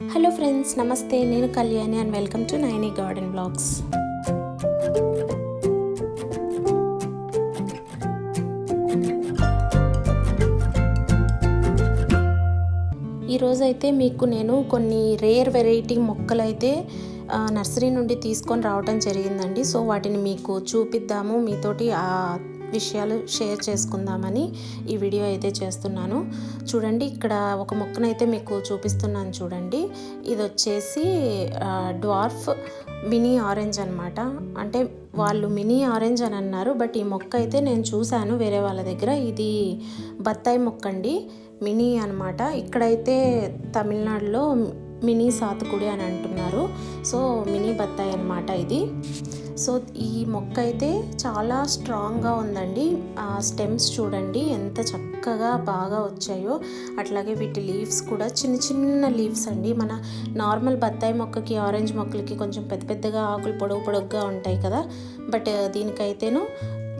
Hello friends నమస్తే నేను Kalyani and welcome to Naini garden blogs ఈరోజైతే మీకు నేను కొన్ని రేర్ వెరైటీ మొక్కలు అయితే నర్సరీ నుండి తీసుకొని రావడం జరిగిందండి. సో వాటిని మీకు చూపిద్దాము. మీతోటి విషయాలు షేర్ చేసుకుందామని ఈ వీడియో అయితే చేస్తున్నాను. చూడండి ఇక్కడ ఒక మొక్కనైతే మీకు చూపిస్తున్నాను చూడండి. ఇది వచ్చేసి డ్వార్ఫ్ మినీ ఆరెంజ్ అనమాట అంటే వాళ్ళు మినీ ఆరెంజ్ అని అన్నారు బట్ ఈ మొక్క అయితే నేను చూశాను వేరే వాళ్ళ దగ్గర. ఇది బత్తాయి మొక్క అండి మినీ అనమాట ఇక్కడైతే తమిళనాడులో మినీ సాతుకుడి అని అంటున్నారు. సో మినీ బత్తాయి అనమాట ఇది. సో ఈ మొక్క అయితే చాలా స్ట్రాంగ్గా ఉందండి. ఆ స్టెమ్స్ చూడండి ఎంత చక్కగా బాగా వచ్చాయో. అట్లాగే వీటి లీవ్స్ కూడా చిన్న చిన్న లీవ్స్ అండి. మన నార్మల్ బత్తాయి మొక్కకి ఆరెంజ్ మొక్కలకి కొంచెం పెద్ద పెద్దగా ఆకులు పొడవు పొడవుగా ఉంటాయి కదా. బట్ దీనికైతేను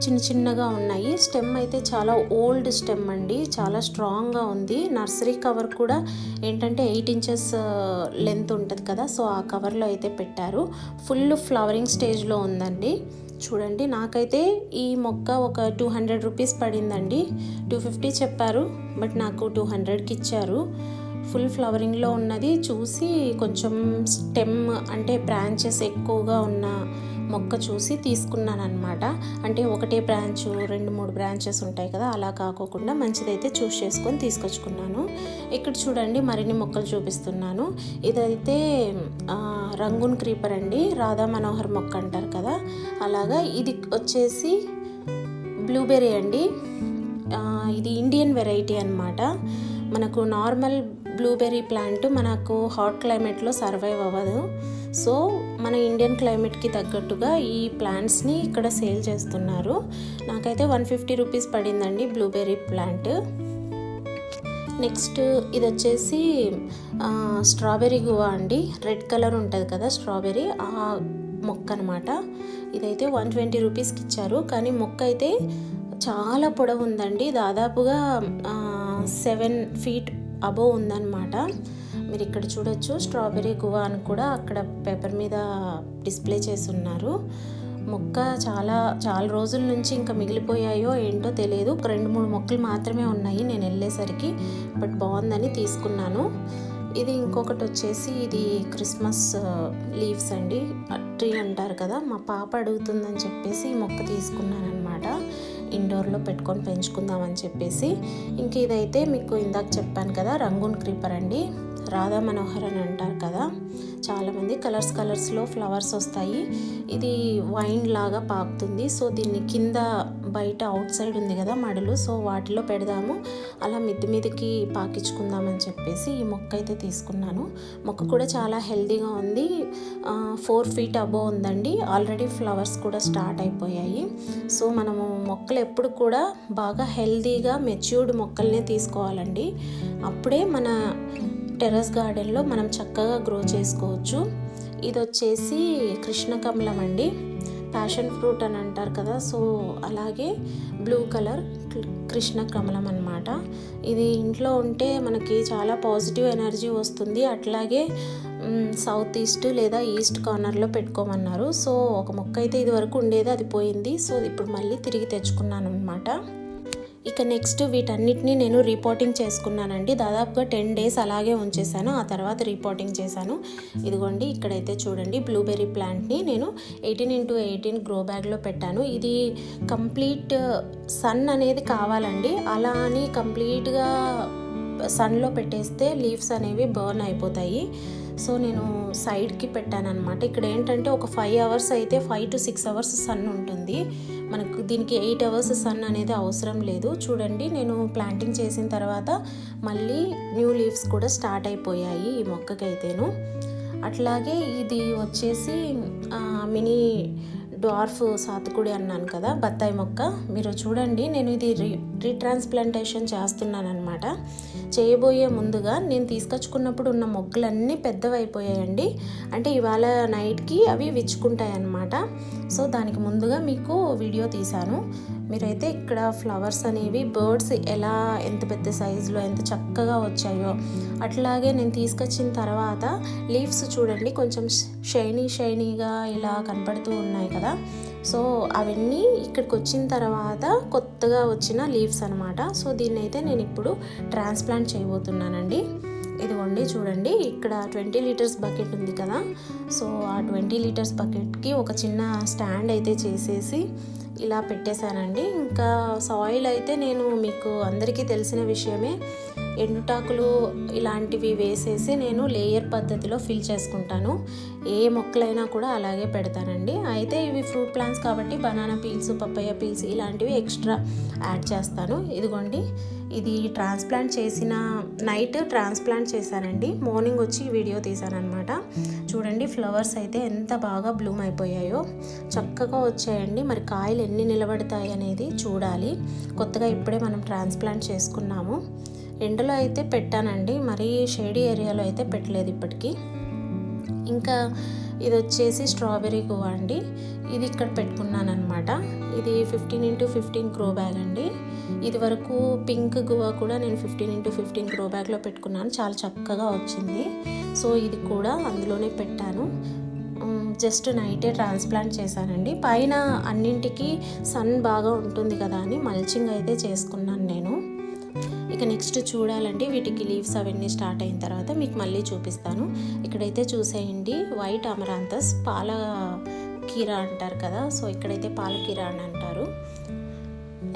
చిన్న చిన్నగా ఉన్నాయి. స్టెమ్ అయితే చాలా ఓల్డ్ స్టెమ్ అండి. చాలా స్ట్రాంగ్గా ఉంది. నర్సరీ కవర్ కూడా ఏంటంటే ఎయిట్ ఇంచెస్ లెంత్ ఉంటుంది కదా సో ఆ కవర్లో అయితే పెట్టారు. ఫుల్ ఫ్లవరింగ్ స్టేజ్లో ఉందండి. చూడండి నాకైతే ఈ మొక్క ఒక టూ హండ్రెడ్ రూపీస్ పడిందండి. టూ ఫిఫ్టీ చెప్పారు బట్ నాకు టూ హండ్రెడ్కి ఇచ్చారు. ఫుల్ ఫ్లవరింగ్లో ఉన్నది. చూసి కొంచెం స్టెమ్ అంటే బ్రాంచెస్ ఎక్కువగా ఉన్న మొక్క చూసి తీసుకున్నాను అనమాట అంటే ఒకటే బ్రాంచ్ రెండు మూడు బ్రాంచెస్ ఉంటాయి కదా అలా కాకోకుండా మంచిదైతే చూస్ చేసుకొని తీసుకొచ్చుకున్నాను. ఇక్కడ చూడండి మరిన్ని మొక్కలు చూపిస్తున్నాను. ఇదైతే రంగున్ క్రీపర్ అండి. రాధా మనోహర్ మొక్క అంటారు కదా అలాగా. ఇది వచ్చేసి బ్లూబెర్రీ అండి. ఇది ఇండియన్ వెరైటీ అనమాట మనకు నార్మల్ బ్లూబెర్రీ ప్లాంట్ మనకు హాట్ క్లైమేట్లో సర్వైవ్ అవ్వదు. సో మన ఇండియన్ క్లైమేట్కి తగ్గట్టుగా ఈ ప్లాంట్స్ని ఇక్కడ సేల్ చేస్తున్నారు. నాకైతే వన్ ఫిఫ్టీ రూపీస్ పడిందండి బ్లూబెర్రీ ప్లాంట్. నెక్స్ట్ ఇది వచ్చేసి స్ట్రాబెర్రీ గువా అండి. రెడ్ కలర్ ఉంటుంది కదా స్ట్రాబెర్రీ ఆ మొక్క అనమాట ఇదైతే వన్ ట్వంటీ రూపీస్కి ఇచ్చారు. కానీ మొక్క అయితే చాలా పొడవు ఉందండి దాదాపుగా సెవెన్ ఫీట్ అబోవ్ ఉందన్నమాట. మీరు ఇక్కడ చూడొచ్చు స్ట్రాబెర్రీ గువా అని కూడా అక్కడ పేపర్ మీద డిస్ప్లే చేసి ఉన్నారు మొక్క చాలా చాలా రోజుల నుంచి ఇంకా మిగిలిపోయాయో ఏంటో తెలియదు. ఒక రెండు మూడు మొక్కలు మాత్రమే ఉన్నాయి నేను వెళ్ళేసరికి బట్ బాగుందని తీసుకున్నాను. ఇది ఇంకొకటి వచ్చేసి ఇది క్రిస్మస్ లీవ్స్ అండి. ట్రీ అంటారు కదా మా పాప అడుగుతుందని చెప్పేసి ఈ మొక్క తీసుకున్నాను అనమాట ఇండోర్లో పెట్టుకొని పెంచుకుందామని చెప్పేసి ఇంక ఇదైతే మీకు ఇందాక చెప్పాను కదా రంగూన్ క్రీపర్ అండి. రాధా మనోహర్ అని అంటారు కదా. చాలామంది కలర్స్ కలర్స్లో ఫ్లవర్స్ వస్తాయి. ఇది వైన్ లాగా పాకుతుంది. సో దీన్ని కింద బయట అవుట్ సైడ్ ఉంది కదా మడులు సో వాటిలో పెడదాము. అలా మిద్ది మీదకి పాకించుకుందామని చెప్పేసి ఈ మొక్క అయితే తీసుకున్నాను. మొక్క కూడా చాలా హెల్దీగా ఉంది. ఫోర్ ఫీట్ అబో ఉందండి. ఆల్రెడీ ఫ్లవర్స్ కూడా స్టార్ట్ అయిపోయాయి. సో మనము మొక్కలు ఎప్పుడు కూడా బాగా హెల్దీగా మెచ్యూర్డ్ మొక్కల్నే తీసుకోవాలండి. అప్పుడే మన టెర్రస్ గార్డెన్లో మనం చక్కగా గ్రో చేసుకోవచ్చు. ఇది వచ్చేసి కృష్ణకమలం అండి. ప్యాషన్ ఫ్రూట్ అని అంటారు కదా సో అలాగే బ్లూ కలర్ కృష్ణ కమలం అనమాట ఇది ఇంట్లో ఉంటే మనకి చాలా పాజిటివ్ ఎనర్జీ వస్తుంది. అట్లాగే సౌత్ ఈస్ట్ లేదా ఈస్ట్ కార్నర్లో పెట్టుకోమన్నారు. సో ఒక మొక్క అయితే ఇది వరకు ఉండేది అది పోయింది. సో ఇప్పుడు మళ్ళీ తిరిగి తెచ్చుకున్నాను అనమాట ఇక నెక్స్ట్ వీటన్నిటిని నేను రిపోర్టింగ్ చేసుకున్నానండి. దాదాపుగా టెన్ డేస్ అలాగే ఉంచేసాను ఆ తర్వాత రిపోర్టింగ్ చేశాను. ఇదిగోండి ఇక్కడైతే చూడండి బ్లూబెర్రీ ప్లాంట్ని నేను ఎయిటీన్ ఇంటూ ఎయిటీన్ గ్రో బ్యాగ్లో పెట్టాను. ఇది కంప్లీట్ సన్ uh, అనేది కావాలండి. అలా అని కంప్లీట్గా సన్లో పెట్టేస్తే లీవ్స్ అనేవి బర్న్ అయిపోతాయి. సో నేను సైడ్కి పెట్టాను అనమాట ఇక్కడ ఏంటంటే ఒక ఫైవ్ అవర్స్ అయితే five to six hours sun ఉంటుంది. మనకు దీనికి ఎయిట్ అవర్స్ సన్ అనేది అవసరం లేదు. చూడండి నేను ప్లాంటింగ్ చేసిన తర్వాత మళ్ళీ న్యూ లీవ్స్ కూడా స్టార్ట్ అయిపోయాయి ఈ మొక్కకైతేను. అట్లాగే ఇది వచ్చేసి మినీ డార్ఫ్ సాతుకుడి అన్నాను కదా బత్తాయి మొక్క. మీరు చూడండి నేను ఇది రీ రీట్రాన్స్ప్లాంటేషన్ చేస్తున్నాను చేయబోయే ముందుగా నేను తీసుకొచ్చుకున్నప్పుడు ఉన్న మొగ్గలన్నీ పెద్దవైపోయాయండి. అంటే ఇవాళ నైట్కి అవి విచ్చుకుంటాయి అన్నమాట సో దానికి ముందుగా మీకు వీడియో తీశాను. మీరైతే ఇక్కడ ఫ్లవర్స్ అనేవి బర్డ్స్ ఎలా ఎంత పెద్ద సైజులో ఎంత చక్కగా వచ్చాయో. అట్లాగే నేను తీసుకొచ్చిన తర్వాత లీవ్స్ చూడండి కొంచెం షైనీ షైనీగా ఇలా కనపడుతూ ఉన్నాయి కదా. సో అవన్నీ ఇక్కడికి వచ్చిన తర్వాత కొత్తగా వచ్చిన లీవ్స్ అనమాట సో దీన్ని అయితే నేను ఇప్పుడు ట్రాన్స్ప్లాంట్ చేయబోతున్నానండి. ఇదిగోండి చూడండి ఇక్కడ ట్వంటీ లీటర్స్ బకెట్ ఉంది కదా. సో ఆ ట్వంటీ లీటర్స్ బకెట్కి ఒక చిన్న స్టాండ్ అయితే చేసేసి ఇలా పెట్టేశానండి. ఇంకా సాయిల్ అయితే నేను మీకు అందరికీ తెలిసిన విషయమే. ఎండుటాకులు ఇలాంటివి వేసేసి నేను లేయర్ పద్ధతిలో ఫిల్ చేసుకుంటాను. ఏ మొక్కలైనా కూడా అలాగే పెడతానండి. అయితే ఇవి ఫ్రూట్ ప్లాంట్స్ కాబట్టి బనానా పీల్స్ పప్పయ్య పీల్స్ ఇలాంటివి ఎక్స్ట్రా యాడ్ చేస్తాను. ఇదిగోండి ఇది ట్రాన్స్ప్లాంట్ చేసిన నైట్ ట్రాన్స్ప్లాంట్ చేశానండి. మార్నింగ్ వచ్చి వీడియో తీశానమాట చూడండి ఫ్లవర్స్ అయితే ఎంత బాగా బ్లూమ్ అయిపోయాయో. చక్కగా వచ్చాయండి. మరి కాయలు ఎన్ని నిలబడతాయి అనేది చూడాలి. కొత్తగా ఇప్పుడే మనం ట్రాన్స్ప్లాంట్ చేసుకున్నాము. ఎండలో అయితే పెట్టానండి. మరీ షేడీ ఏరియాలో అయితే పెట్టలేదు ఇప్పటికీ. ఇంకా ఇది వచ్చేసి స్ట్రాబెరీ గువా అండి. ఇది ఇక్కడ పెట్టుకున్నాను అనమాట ఇది fifteen into fifteen grow bag అండి. ఇది వరకు పింక్ గువా కూడా నేను ఫిఫ్టీన్ ఇంటూ ఫిఫ్టీన్ క్రో బ్యాగ్లో పెట్టుకున్నాను. చాలా చక్కగా వచ్చింది. సో ఇది కూడా అందులోనే పెట్టాను. జస్ట్ నైటే ట్రాన్స్ప్లాంట్ చేశానండి. పైన అన్నింటికి సన్ బాగా ఉంటుంది కదా అని మల్చింగ్ అయితే చేసుకున్నాను నేను. ఇక నెక్స్ట్ చూడాలంటే వీటికి లీవ్స్ అవన్నీ స్టార్ట్ అయిన తర్వాత మీకు మళ్ళీ చూపిస్తాను. ఇక్కడైతే చూసేయండి వైట్ అమరాంతస్ పాల కీర అంటారు కదా సో ఇక్కడైతే పాల కీర అని అంటారు.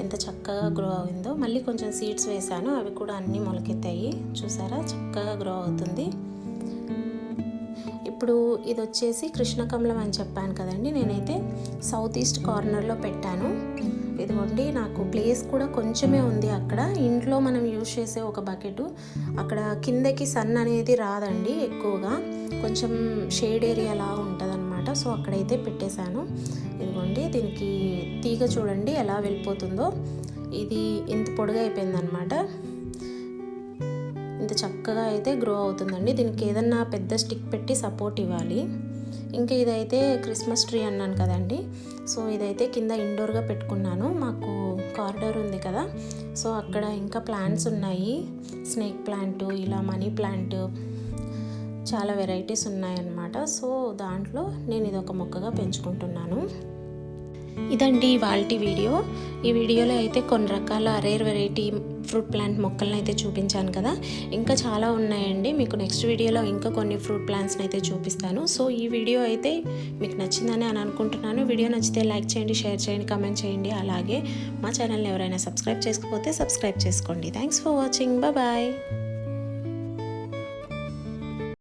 ఎంత చక్కగా గ్రో అయిందో. మళ్ళీ కొంచెం సీడ్స్ వేసాను అవి కూడా అన్నీ మొలకెత్తాయి. చూసారా? చక్కగా గ్రో అవుతుంది. ఇప్పుడు ఇది వచ్చేసి కృష్ణకమలం అని చెప్పాను కదండి నేనైతే సౌత్ ఈస్ట్ కార్నర్లో పెట్టాను. ఇదిగోండి నాకు ప్లేస్ కూడా కొంచెమే ఉంది అక్కడ. ఇంట్లో మనం యూజ్ చేసే ఒక బకెట్ అక్కడ కిందకి సన్ అనేది రాదండి ఎక్కువగా. కొంచెం షేడ్ ఏరియా లాగా ఉంటుంది అనమాట సో అక్కడైతే పెట్టేశాను. ఇదిగోండి దీనికి తీగ చూడండి ఎలా వెళ్ళిపోతుందో. ఇది ఇంత పొడుగా అయిపోయిందనమాట ఇంత చక్కగా అయితే గ్రో అవుతుందండి. దీనికి ఏదన్నా పెద్ద స్టిక్ పెట్టి సపోర్ట్ ఇవ్వాలి. ఇంకా ఇదైతే క్రిస్మస్ ట్రీ అన్నాను కదండి. సో ఇదైతే కింద ఇండోర్గా పెట్టుకున్నాను. మాకు కారిడార్ ఉంది కదా. సో అక్కడ ఇంకా ప్లాంట్స్ ఉన్నాయి. స్నేక్ ప్లాంట్ ఇలా మనీ ప్లాంట్ చాలా వెరైటీస్ ఉన్నాయన్నమాట. సో దాంట్లో నేను ఇది ఒక మొక్కగా పెంచుకుంటున్నాను. ఇదండి ఇవాళ వీడియో. ఈ వీడియోలో అయితే కొన్ని రకాల అరేర్ వెరైటీ ఫ్రూట్ ప్లాంట్ మొక్కలను అయితే చూపించాను కదా. ఇంకా చాలా ఉన్నాయండి. మీకు నెక్స్ట్ వీడియోలో ఇంకా కొన్ని ఫ్రూట్ ప్లాంట్స్ని అయితే చూపిస్తాను. సో ఈ వీడియో అయితే మీకు నచ్చిందని అని అనుకుంటున్నాను. వీడియో నచ్చితే లైక్ చేయండి షేర్ చేయండి కమెంట్ చేయండి. అలాగే మా ఛానల్ని ఎవరైనా సబ్స్క్రైబ్ చేసుకోకపోతే సబ్స్క్రైబ్ చేసుకోండి. Thanks for watching. బాయ్.